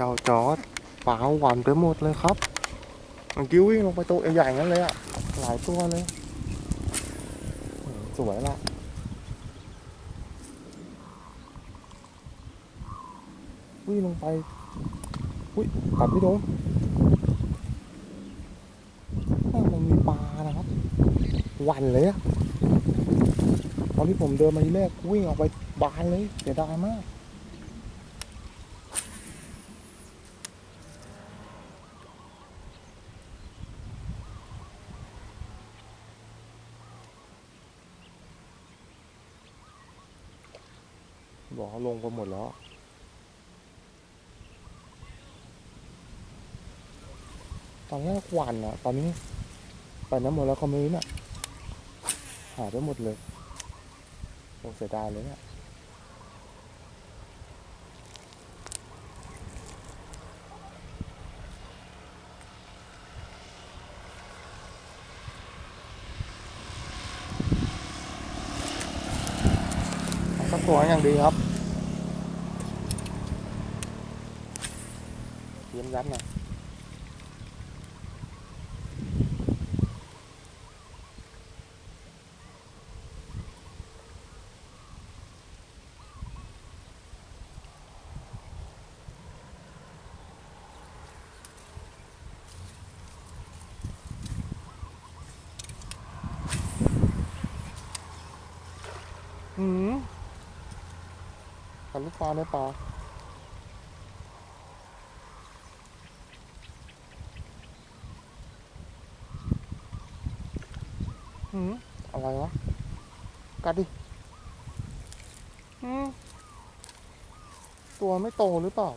เจ้าจอร์ดปลาหวานไปหมดเลยครับมันกิ้ววิ่งลงไปตัวใหญ่ๆงั้นเลยอะหลายตัวเลย สวยละวิ่งลงไปอุ้ยกัดไม่โดนอ้าวมันมีปลานะครับหวันเลยอะตอนที่ผมเดินมาที่แรกวิ่งออกไปบานเลยเสียดายมาก บอกเขาลงไปหมดแล้ว ตอนแรกหวันอะตอนนี้ไปน้ำหมดแล้วคอมเมนต์อะหายไปหมดเลยโอ้เสียดายเลยเนี่ยสักตัวอย่างดีครับ เยี่ยมยัดหน่อ ยอืมขันลูกปลาในปลาอืมอะไรวะ กัดดิอืมตัวไม่โตหรือเปล่า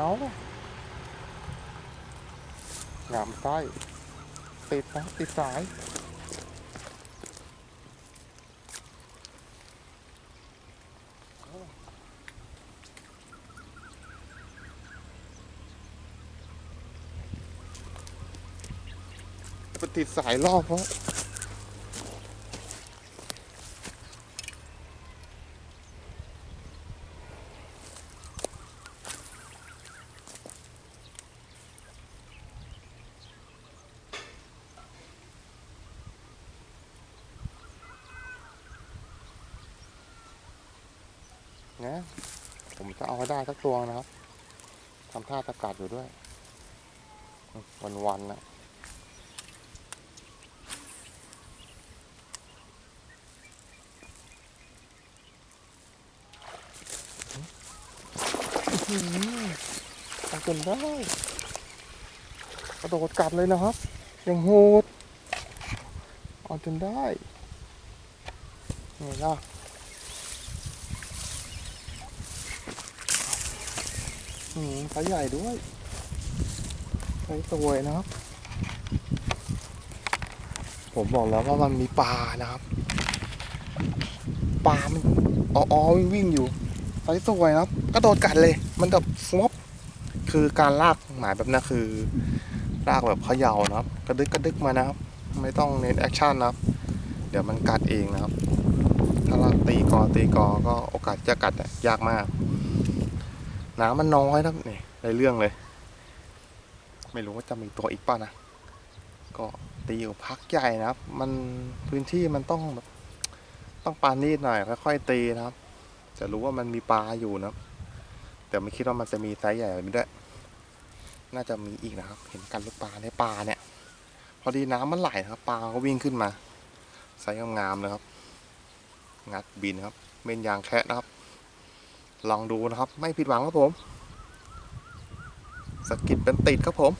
เอางามไส้ติดนะติดสายไปติดสายรอบเพราะ นะ ผมจะเอาให้ได้สักตัวนะครับทำท่าตะกัดอยู่ด้วย วันๆนะอื้อหือทำจนได้กระโดดกัดเลยนะครับ ยังโหดเอาจนได้นี่ล่ะ อืมไซส์ใหญ่ด้วยไซส์สวยนะครับ ผมบอกแล้วว่ามันมีปลานะครับ ปลา มันอ๋อๆวิ่งวิ่งอยู่ไซส์สวยนะครับกระโดดกัดเลย มันแบบฟวบคือการลากหมายแบบนั้นคือลากแบบเขย่านะครับ กระดึกกระดึกมานะครับ ไม่ต้องเน้นแอคชั่นนะครับ เดี๋ยวมันกัดเองนะครับ ถ้าเราตีกอตีกอก็โอกาสจะกัดยากมาก น้ำมันน้อยนะครับนี่ในเรื่องเลย ไม่รู้ว่าจะมีตัวอีกป่ะนะ ก็ตีอยู่พักใหญ่นะครับ มันพื้นที่มันต้องแบบต้องปานนีดหน่อยค่อยๆตีนะครับ จะรู้ว่ามันมีปลาอยู่นะแต่ไม่คิดว่ามันจะมีไซส์ใหญ่แบบนี้ด้วย น่าจะมีอีกนะครับ เห็นกันลูกปลาในปลาเนี่ย พอดีน้ำมันไหลนะครับปลาก็วิ่งขึ้นมาไซส์งามๆเลยครับ งัดบินครับเม่นยางแคะนะครับ ลองดูนะครับ ไม่ผิดหวังครับผม สกิดเป็นติดครับผม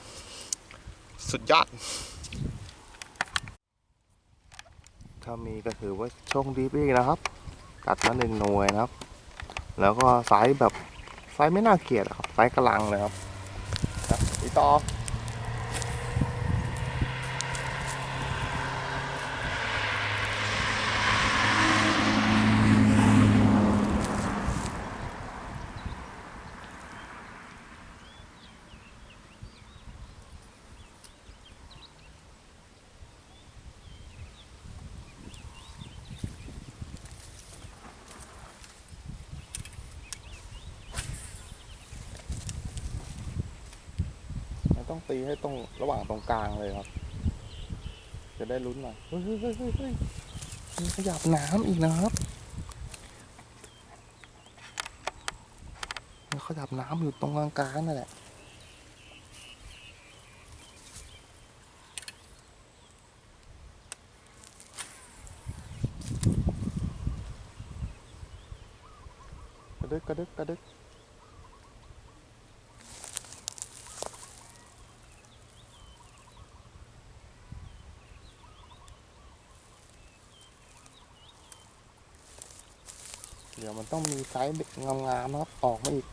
สุดยอด ถ้ามีก็ถือว่าโชคดีไปอีกนะครับ ตัดมาหนึ่งหน่วยนะครับ แล้วก็ไซส์แบบไซส์ไม่น่าเกลียดครับไซส์กำลังเลยครับครับอีต่อ ต้องตีให้ตรงระหว่างตรงกลางเลยครับ จะได้ลุ้นหน่อยเฮ้ยเฮ้ยเฮ้ยเฮ้ยมีขยับน้ำอีกนะครับมีขยับน้ำอยู่ตรงกลางกลางนั่นแหละกระดึกกระดึกกระดึก เดี๋ยวมันต้องมีไซส์เด็กงามๆนะครับออกมาอีก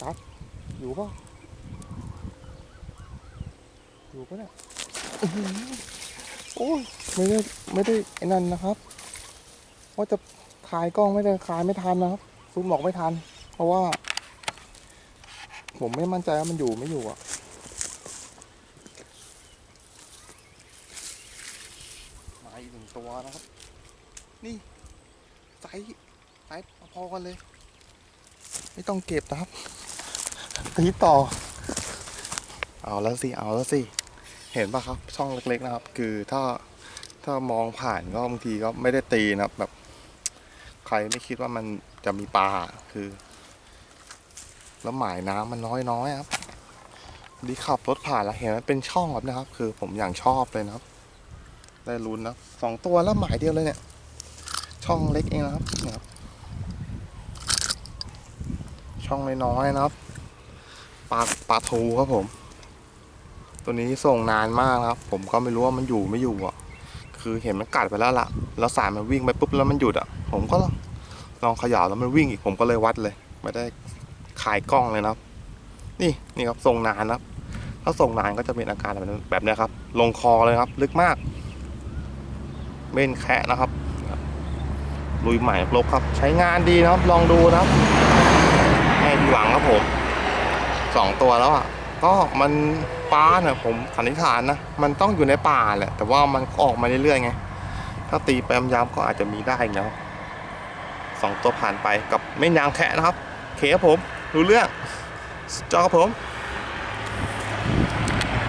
ตัดอยู่ป่ะอยู่ป่ะเนี่ย โอ้ยไม่ได้ไม่ได้ไอ้นั่นนะครับว่าจะขายกล้องไม่ได้ขายไม่ทันนะครับซูมบอกไม่ทัน เพราะว่า ผมไม่มั่นใจว่ามันอยู่ไม่อยู่อะมาอีกหนึ่งตัวนะครับ นี่ไซส์ไซส์พอกันเลย ไม่ต้องเก็บนะครับตีต่อ เอาแล้วสิ เอาแล้วสิ เห็นปะครับช่องเล็กๆนะครับ คือถ้าถ้ามองผ่านก็บางทีก็ไม่ได้ตีนะครับ แบบ ใครไม่คิดว่ามันจะมีปลาคือ แล้วหมายน้ำมันน้อยๆครับ ดีขับรถผ่านแล้วเห็นมันเป็นช่องแบบนะครับ คือผมอย่างชอบเลยนะครับ ได้ลุ้นนะสองตัวแล้วหมายเดียวเลยเนี่ย ช่องเล็กเองนะครับนี่ครับ ช่องน้อยๆนะครับปลาปลาทูครับผม ตัวนี้ส่งนานมากครับ ผมก็ไม่รู้ว่ามันอยู่ไม่อยู่อะ คือเห็นมันกัดไปแล้วล่ะ แล้วสายมันวิ่งไปปุ๊บแล้วมันหยุดอะ ผมก็ลองเขย่าแล้วมันวิ่งอีกผมก็เลยวัดเลย ไม่ได้ขายกล้องเลยนะครับนี่นี่ครับส่งนานครับ ถ้าส่งนานก็จะเป็นอาการแบบนี้แบบนี้ครับ ลงคอเลยครับ ลึกมากเม่นแคะนะครับลุยใหม่ลบครับ ใช้งานดีนะครับ ลองดูนะครับไม่หวังครับผมสองตัวแล้วอะ ก็มันปลาเนี่ยผมสันนิษฐานนะ มันต้องอยู่ในป่าแหละ แต่ว่ามันออกมาเรื่อยๆไง ถ้าตีไปยามๆก็อาจจะมีได้เนาะสองตัวผ่านไปกับไม่นยางแคะนะครับ เคครับผม รู้เรื่องสุดยอดครับผม